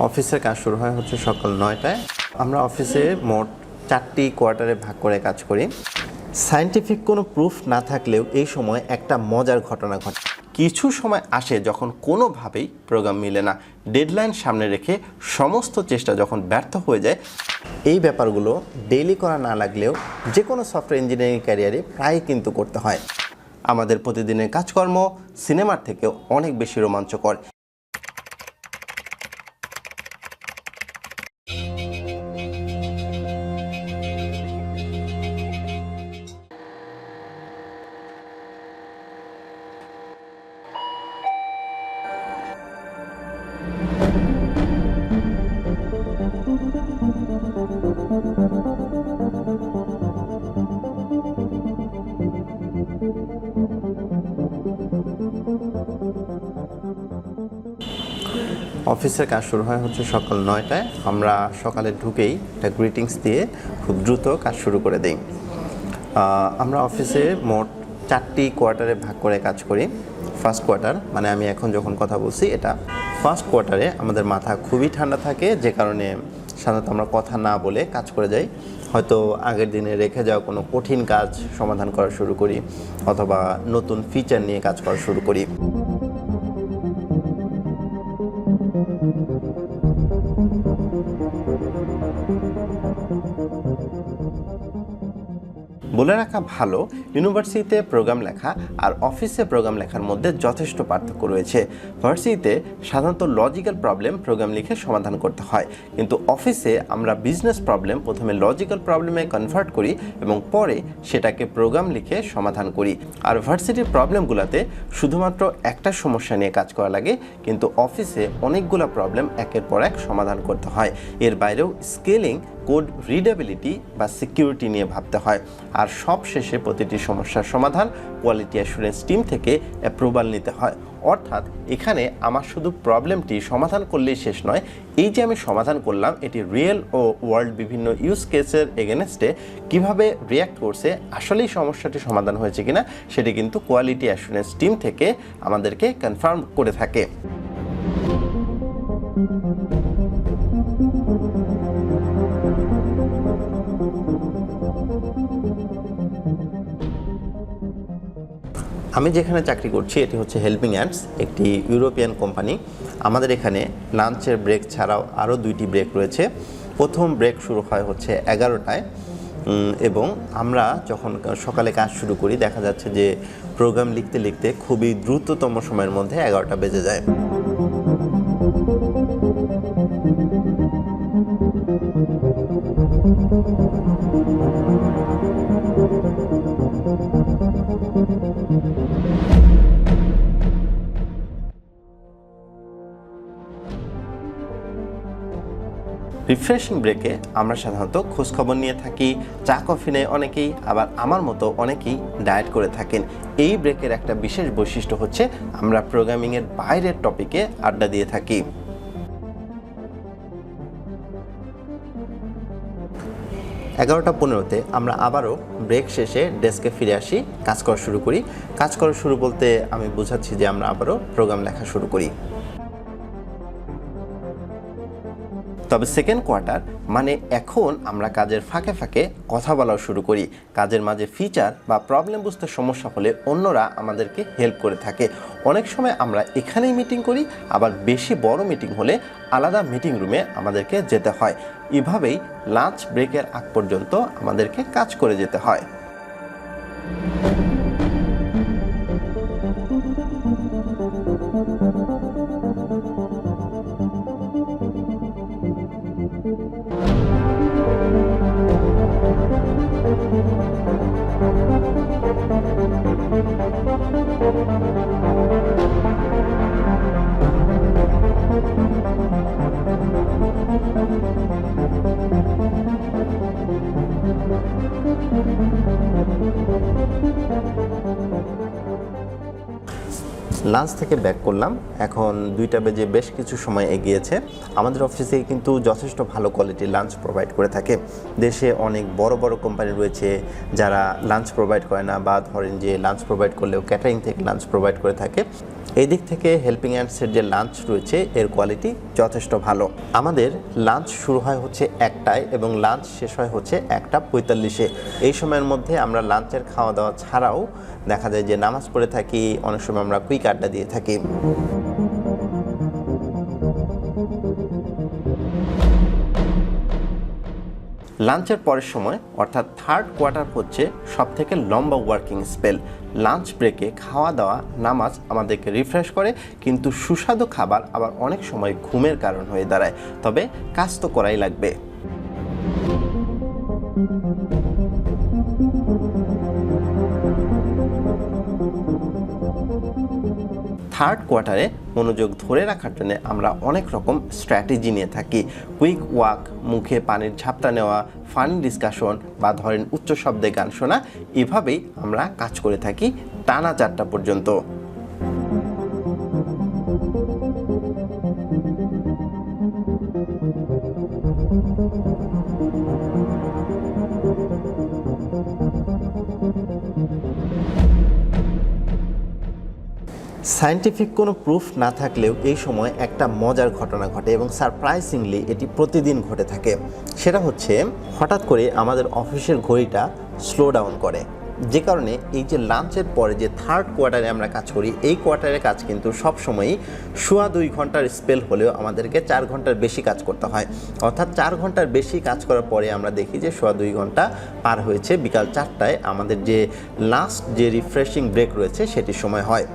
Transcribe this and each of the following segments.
অফিসের কাজ শুরু হয় হচ্ছে সকাল নয়টায়। আমরা অফিসে মোট চারটি কোয়ার্টারে ভাগ করে কাজ করি। সায়েন্টিফিক কোনো প্রুফ না থাকলেও এই সময় একটা মজার ঘটনা ঘটে। কিছু সময় আসে যখন কোনোভাবেই প্রোগ্রাম মিলে না। ডেডলাইন সামনে রেখে সমস্ত চেষ্টা যখন ব্যর্থ হয়ে যায়, এই ব্যাপারগুলো ডেইলি করা না লাগলেও যে কোনো সফটওয়্যার ইঞ্জিনিয়ারিং ক্যারিয়ারে প্রায় কিন্তু করতে হয়। আমাদের প্রতিদিনের কাজকর্ম সিনেমার থেকেও অনেক বেশি রোমাঞ্চকর। অফিসের কাজ শুরু হয় হচ্ছে সকাল নয়টায়। আমরা সকালে ঢুকেই একটা গ্রিটিংস দিয়ে খুব দ্রুত কাজ শুরু করে দিই। আমরা অফিসে মোট চারটি কোয়ার্টারে ভাগ করে কাজ করি। ফার্স্ট কোয়ার্টার মানে আমি এখন যখন কথা বলছি, এটা ফার্স্ট কোয়ার্টারে আমাদের মাথা খুবই ঠান্ডা থাকে, যে কারণে সাধারণত আমরা কথা না বলে কাজ করে যাই। হয়তো আগের দিনে রেখে যাওয়া কোনো কঠিন কাজ সমাধান করা শুরু করি, অথবা নতুন ফিচার নিয়ে কাজ করা শুরু করি। বলে রাখা ভালো, ইউনিভার্সিটিতে প্রোগ্রাম লেখা আর অফিসে প্রোগ্রাম লেখার মধ্যে যথেষ্ট পার্থক্য রয়েছে। ভার্সিটিতে সাধারণত লজিক্যাল প্রবলেম প্রোগ্রাম লিখে সমাধান করতে হয়। কিন্তু অফিসে আমরা বিজনেস প্রবলেম প্রথমে লজিক্যাল প্রবলেমে কনভার্ট করি এবং পরে সেটাকে প্রোগ্রাম লিখে সমাধান করি। আর ভার্সিটির প্রবলেমগুলোতে শুধুমাত্র একটা সমস্যা নিয়ে কাজ করা লাগে, কিন্তু অফিসে অনেকগুলো প্রবলেম একের পর এক সমাধান করতে হয়। এর বাইরেও স্কেলিং কোড রিডেবিলিটি বা সিকিউরিটি নিয়ে ভাবতে হয়। আর সব শেষে প্রতিটি সমস্যার সমাধান কোয়ালিটি অ্যাসুরেন্স টিম থেকে অ্যাপ্রুভাল নিতে হয়। অর্থাৎ এখানে আমার শুধু প্রবলেমটি সমাধান করলেই শেষ নয়, এই যে আমি সমাধান করলাম, এটি রিয়েল ও ওয়ার্ল্ড বিভিন্ন ইউজ কেসের এগেনস্টে কীভাবে রিয়্যাক্ট করছে, আসলেই সমস্যাটি সমাধান হয়েছে কিনা, সেটি কিন্তু কোয়ালিটি অ্যাসুরেন্স টিম থেকে আমাদেরকে কনফার্ম করে থাকে। আমি যেখানে চাকরি করছি, এটি হচ্ছে হেল্পিং অ্যান্ডস একটি ইউরোপিয়ান কোম্পানি আমাদের এখানে লাঞ্চের ব্রেক ছাড়াও আরও দুইটি ব্রেক রয়েছে। প্রথম ব্রেক শুরু হয় হচ্ছে এগারোটায়। এবং আমরা যখন সকালে কাজ শুরু করি, দেখা যাচ্ছে যে প্রোগ্রাম লিখতে লিখতে খুবই দ্রুততম সময়ের মধ্যে এগারোটা বেজে যায়। রিফ্রেশিং ব্রেকে আমরা সাধারণত খোঁজখবর নিয়ে থাকি, চা কফি নেয় অনেকেই, আবার আমার মতো অনেকেই ডায়েট করে থাকেন। এই ব্রেকের একটা বিশেষ বৈশিষ্ট্য হচ্ছে আমরা প্রোগ্রামিংয়ের বাইরের টপিকে আড্ডা দিয়ে থাকি। এগারোটা পনেরোতে আমরা আবারও ব্রেক শেষে ডেস্কে ফিরে আসি, কাজ করা শুরু করি। কাজ করা শুরু বলতে আমি বোঝাচ্ছি যে আমরা আবারও প্রোগ্রাম লেখা শুরু করি। তবে সেকেন্ড কোয়ার্টার মানে এখন আমরা কাজের ফাঁকে ফাঁকে কথা বলাও শুরু করি। কাজের মাঝে ফিচার বা প্রবলেম বুঝতে সমস্যা হলে অন্যরা আমাদেরকে হেল্প করে থাকে। অনেক সময় আমরা এখানেই মিটিং করি, আবার বেশি বড় মিটিং হলে আলাদা মিটিং রুমে আমাদেরকে যেতে হয়। এভাবেই লাঞ্চ ব্রেকের আগ পর্যন্ত আমাদেরকে কাজ করে যেতে হয়। লাঞ্চ থেকে ব্যাক করলাম। এখন দুইটা বেজে বেশ কিছু সময় এগিয়েছে। আমাদের অফিসে কিন্তু যথেষ্ট ভালো কোয়ালিটির লাঞ্চ প্রোভাইড করে থাকে। দেশে অনেক বড় বড় কোম্পানি রয়েছে যারা লাঞ্চ প্রোভাইড করে না বা ধরেন যে লাঞ্চ প্রোভাইড করলেও ক্যাটারিং থেকে লাঞ্চ প্রোভাইড করে থাকে। এই দিক থেকে হেল্পিং হ্যান্ডসের যে লাঞ্চ রয়েছে, এর কোয়ালিটি যথেষ্ট ভালো। আমাদের লাঞ্চ শুরু হয় হচ্ছে একটায় এবং লাঞ্চ শেষ হয় হচ্ছে একটা পঁয়তাল্লিশে। এই সময়ের মধ্যে আমরা লাঞ্চের খাওয়া দাওয়া ছাড়াও দেখা যায় যে নামাজ পড়ে থাকি, অনেক সময় আমরা কুইক আড্ডা দিয়ে থাকি। লাঞ্চের পরের সময়, অর্থাৎ থার্ড কোয়ার্টার হচ্ছে সব থেকে লম্বা ওয়ার্কিং স্পেল লাঞ্চ ব্রেকে খাওয়া দাওয়া নামাজ আমাদেরকে রিফ্রেশ করে, কিন্তু সুস্বাদু খাবার আবার অনেক সময় ঘুমের কারণ হয়ে দাঁড়ায়। তবে কাজ তো করাই লাগবে। থার্ড কোয়ার্টারে মনোযোগ ধরে রাখার জন্য আমরা অনেক রকম স্ট্র্যাটেজি নিয়ে থাকি। কুইক ওয়াক মুখে পানির ঝাপটা নেওয়া ফানি ডিসকাশন বা ধরেন উচ্চ শব্দে গান শোনা, এভাবেই আমরা কাজ করে থাকি টানা চারটা পর্যন্ত। সায়েন্টিফিক কোনো প্রুফ না থাকলেও এই সময় একটা মজার ঘটনা ঘটে এবং সারপ্রাইজিংলি এটি প্রতিদিন ঘটে থাকে। সেটা হচ্ছে, হঠাৎ করে আমাদের অফিসের ঘড়িটা স্লো ডাউন করে। যে কারণে এই যে লাঞ্চের পরে যে থার্ড কোয়ার্টারে আমরা কাজ করি, এই কোয়ার্টারের কাজ কিন্তু সবসময়ই সোয়া দুই ঘণ্টার স্পেল হলেও আমাদেরকে চার ঘণ্টার বেশি কাজ করতে হয়। অর্থাৎ চার ঘণ্টার বেশি কাজ করার পরে আমরা দেখি যে সোয়া দুই ঘণ্টা পার হয়েছে, বিকাল চারটায় আমাদের যে লাস্ট যে রিফ্রেশিং ব্রেক রয়েছে সেটির সময় হয়।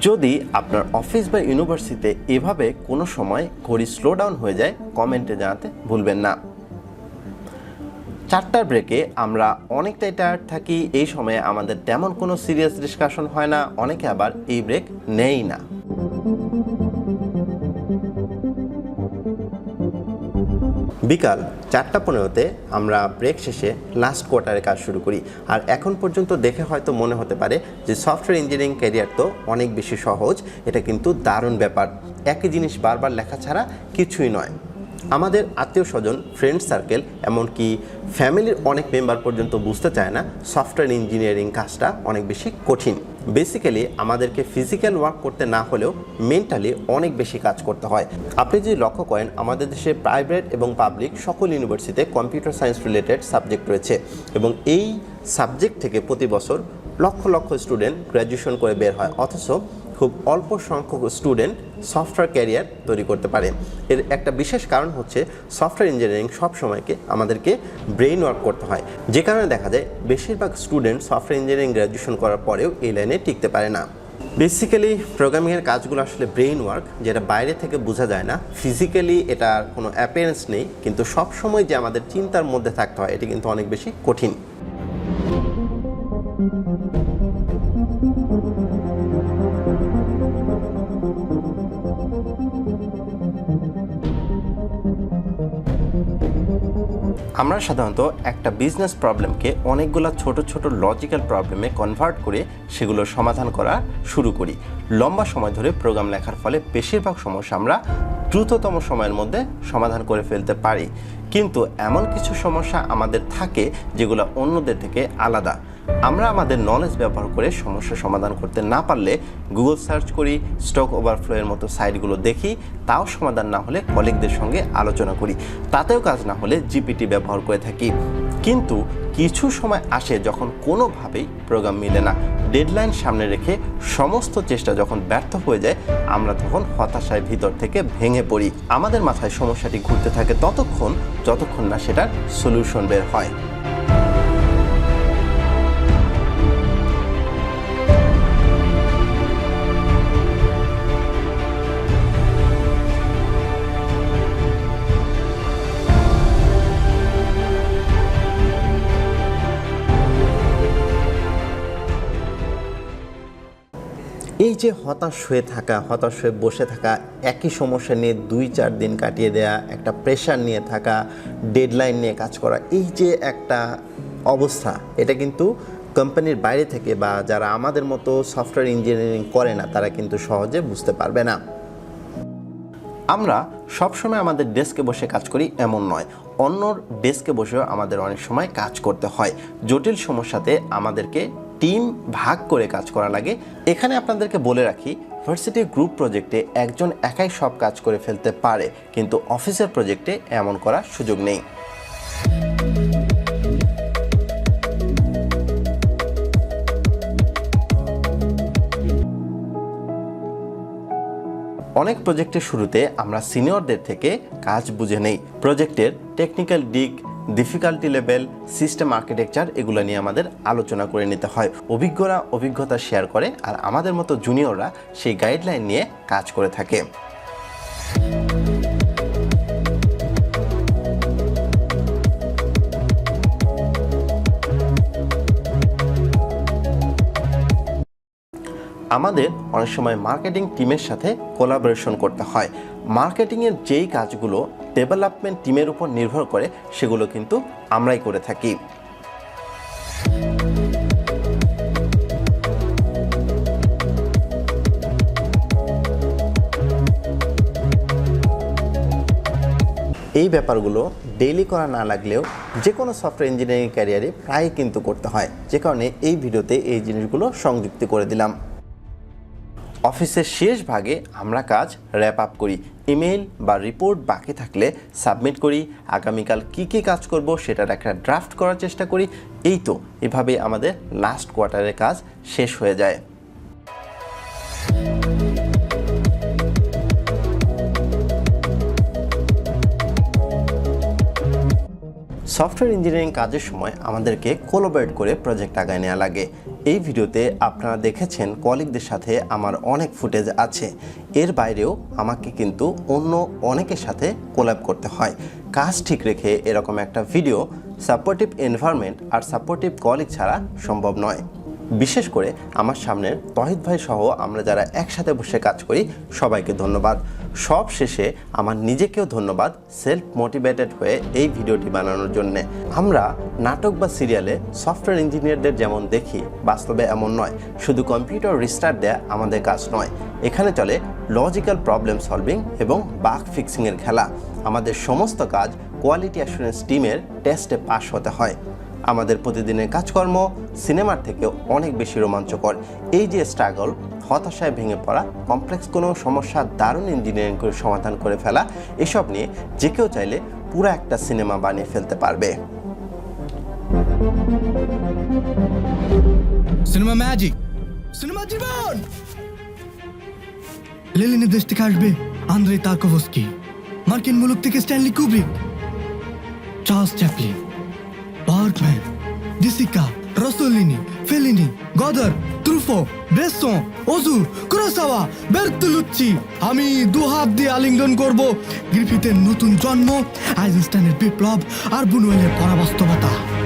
যদি আপনার অফিস বা ইউনিভার্সিটিতে এভাবে কোনো সময় ঘড়ি স্লো ডাউন হয়ে যায়, কমেন্টে জানাতে ভুলবেন না। চারটার ব্রেকে আমরা অনেকটাই টায়ার্ড থাকি, এই সময়ে আমাদের তেমন কোনো সিরিয়াস ডিসকাশন হয় না, অনেকে আবার এই ব্রেক নেই না। বিকাল চারটা পনেরোতে আমরা ব্রেক শেষে লাস্ট কোয়ার্টারে কাজ শুরু করি। আর এখন পর্যন্ত দেখে হয়তো মনে হতে পারে যে সফটওয়্যার ইঞ্জিনিয়ারিং ক্যারিয়ার তো অনেক বেশি সহজ, এটা কিন্তু দারুণ ব্যাপার। একই জিনিস বারবার লেখা ছাড়া কিছুই নয়। আমাদের আত্মীয় স্বজন ফ্রেন্ড সার্কেল এমনকি ফ্যামিলির অনেক মেম্বার পর্যন্ত বুঝতে চায় না সফটওয়্যার ইঞ্জিনিয়ারিং কাজটা অনেক বেশি কঠিন। বেসিক্যালি আমাদেরকে ফিজিক্যাল ওয়ার্ক করতে না হলেও মেন্টালি অনেক বেশি কাজ করতে হয়। আপনি যদি লক্ষ্য করেন, আমাদের দেশে প্রাইভেট এবং পাবলিক সকল ইউনিভার্সিটিতে কম্পিউটার সায়েন্স রিলেটেড সাবজেক্ট রয়েছে এবং এই সাবজেক্ট থেকে প্রতি বছর লক্ষ লক্ষ স্টুডেন্ট গ্র্যাজুয়েশন করে বের হয়। অথচ খুব অল্প সংখ্যক স্টুডেন্ট সফটওয়্যার ক্যারিয়ার তৈরি করতে পারে। এর একটা বিশেষ কারণ হচ্ছে সফটওয়্যার ইঞ্জিনিয়ারিং সব সময়কে আমাদেরকে ব্রেইন ওয়ার্ক করতে হয়। যে কারণে দেখা যায় বেশিরভাগ স্টুডেন্ট সফটওয়্যার ইঞ্জিনিয়ারিং গ্র্যাজুয়েশন করার পরেও এই লাইনে টিকতে পারে না। বেসিক্যালি প্রোগ্রামিংয়ের কাজগুলো আসলে ব্রেইন ওয়ার্ক যেটা বাইরে থেকে বোঝা যায় না। ফিজিক্যালি এটার কোনো অ্যাপিয়ারেন্স নেই, কিন্তু সব সময় যে আমাদের চিন্তার মধ্যে থাকতে হয়, এটি কিন্তু অনেক বেশি কঠিন। আমরা সাধারণত একটা বিজনেস প্রবলেমকে অনেকগুলো ছোট ছোট লজিক্যাল প্রবলেমে কনভার্ট করে সেগুলোর সমাধান করা শুরু করি। লম্বা সময় ধরে প্রোগ্রাম লেখার ফলে বেশিরভাগ সমস্যা আমরা দ্রুততম সময়ের মধ্যে সমাধান করে ফেলতে পারি। কিন্তু এমন কিছু সমস্যা আমাদের থাকে যেগুলো অন্যদের থেকে আলাদা। আমরা আমাদের নলেজ ব্যবহার করে সমস্যা সমাধান করতে না পারলে গুগল সার্চ করি স্টক ওভারফ্লো এর মতো সাইটগুলো দেখি, তাও সমাধান না হলে কলিগদের সঙ্গে আলোচনা করি। তাতেও কাজ না হলে জিপিটি ব্যবহার করে থাকি। কিন্তু কিছু সময় আসে যখন কোনোভাবেই প্রোগ্রাম মিলে না। ডেডলাইন সামনে রেখে সমস্ত চেষ্টা যখন ব্যর্থ হয়ে যায়, আমরা তখন হতাশায় ভিতর থেকে ভেঙে পড়ি। আমাদের মাথায় সমস্যাটি ঘুরতে থাকে ততক্ষণ, যতক্ষণ না সেটার সলিউশন বের হয়। এই যে হতাশ হয়ে থাকা, হতাশ হয়ে বসে থাকা, একই সমস্যা নিয়ে দুই, চার দিন কাটিয়ে দেয়া, একটা প্রেশার নিয়ে থাকা ডেডলাইন নিয়ে কাজ করা, এই যে একটা অবস্থা, এটা কিন্তু কোম্পানির বাইরে থেকে বা যারা আমাদের মতো সফটওয়্যার ইঞ্জিনিয়ারিং করে না, তারা কিন্তু সহজে বুঝতে পারবে না। আমরা সবসময় আমাদের ডেস্কে বসে কাজ করি এমন নয়, অন্যর ডেস্কে বসেও আমাদের অনেক সময় কাজ করতে হয়। জটিল সমস্যাতে আমাদেরকে টিম ভাগ করে কাজ করা লাগে। এখানে আপনাদেরকে বলে রাখি ভার্সিটি গ্রুপ প্রজেক্টে একজন একাই সব কাজ করে ফেলতে পারে, কিন্তু অফিসের প্রজেক্টে এমন করার সুযোগ নেই। অনেক প্রজেক্টের শুরুতে আমরা সিনিয়রদের থেকে কাজ বুঝে নেই। প্রজেক্টের টেকনিক্যাল দিক ডিফিকাল্টি লেভেল সিস্টেম আর্কিটেকচার এগুলো নিয়ে আমাদের আলোচনা করে নিতে হয়। অভিজ্ঞরা অভিজ্ঞতা শেয়ার করে আর আমাদের মতো জুনিয়ররা সেই গাইডলাইন নিয়ে কাজ করে থাকে। আমাদের অনেক সময় মার্কেটিং টিমের সাথে কোলাবোরেশন করতে হয়। মার্কেটিংয়ের যেই কাজগুলো ডেভেলপমেন্ট টিমের উপর নির্ভর করে সেগুলো কিন্তু আমরাই করে থাকি। এই ব্যাপারগুলো ডেইলি করা না লাগলেও যে কোনো সফটওয়্যার ইঞ্জিনিয়ারিং ক্যারিয়ারে প্রায় কিন্তু করতে হয়। যে কারণে এই ভিডিওতে এই জিনিসগুলো সংযুক্তি করে দিলাম। অফিসের শেষ ভাগে আমরা কাজ র্যাপ আপ করি। ইমেল বা রিপোর্ট বাকি থাকলে সাবমিট করি। আগামীকাল কি কি কাজ করব সেটার একটা ড্রাফট করার চেষ্টা করি। এই তো এভাবে আমাদের লাস্ট কোয়ার্টারের কাজ শেষ হয়ে যায়। সফটওয়্যার ইঞ্জিনিয়ারিং কাজের সময় আমাদেরকে কোলাবরেট করে প্রজেক্ট আগায় নেওয়া লাগে। এই ভিডিওতে আপনারা দেখেছেন কলিগদের সাথে আমার অনেক ফুটেজ আছে। এর বাইরেও আমাকে কিন্তু অন্য অনেকের সাথে কোলাব করতে হয়। কাজ ঠিক রেখে এরকম একটা ভিডিও সাপোর্টিভ এনভায়রনমেন্ট আর সাপোর্টিভ কলিগ ছাড়া সম্ভব নয়। বিশেষ করে আমার সামনের তহিদ ভাই সহ আমরা যারা একসাথে বসে কাজ করি, সবাইকে ধন্যবাদ। সব শেষে আমার নিজেকেও ধন্যবাদ সেলফ মোটিভেটেড হয়ে এই ভিডিওটি বানানোর জন্য। আমরা নাটক বা সিরিয়ালে সফটওয়্যার ইঞ্জিনিয়ারদের যেমন দেখি, বাস্তবে এমন নয়। শুধু কম্পিউটার রিস্টার্ট দেয়া আমাদের কাজ নয়। এখানে চলে লজিক্যাল প্রবলেম সলভিং এবং বাগ ফিক্সিংয়ের খেলা। আমাদের সমস্ত কাজ কোয়ালিটি অ্যাসুরেন্স টিমের টেস্টে পাশ হতে হয়। আমাদের প্রতিদিনের কাজকর্ম সিনেমার থেকেও অনেক বেশি রোমাঞ্চকর। এই যে স্ট্রাগল হতাশায় ভেঙে পড়া কমপ্লেক্স কোনো সমস্যা দারুণ ইঞ্জিনিয়ারিং করে সমাধান করে ফেলা, এসব নিয়ে যে কেউ চাইলে পুরো একটা সিনেমা বানিয়ে ফেলতে পারবে। সিনেমা ম্যাজিক সিনেমা জীবন! লেলিনের দেশ থেকে আসবে আন্দ্রে তার্কোভস্কি, মার্কিন মুলুক থেকে Stanley Kubrick, Charles Chaplin. Bergman Jessica, Rossellini Fellini Godard Truffaut, Bresson Ozu Kurosawa Bertolucci আমি দু হাত দিয়ে আলিঙ্গন করব। গ্রিফিথের নতুন জন্ম আইনস্টাইনের বিপ্লব আর বুনুয়েলের পরাবাস্তবতা।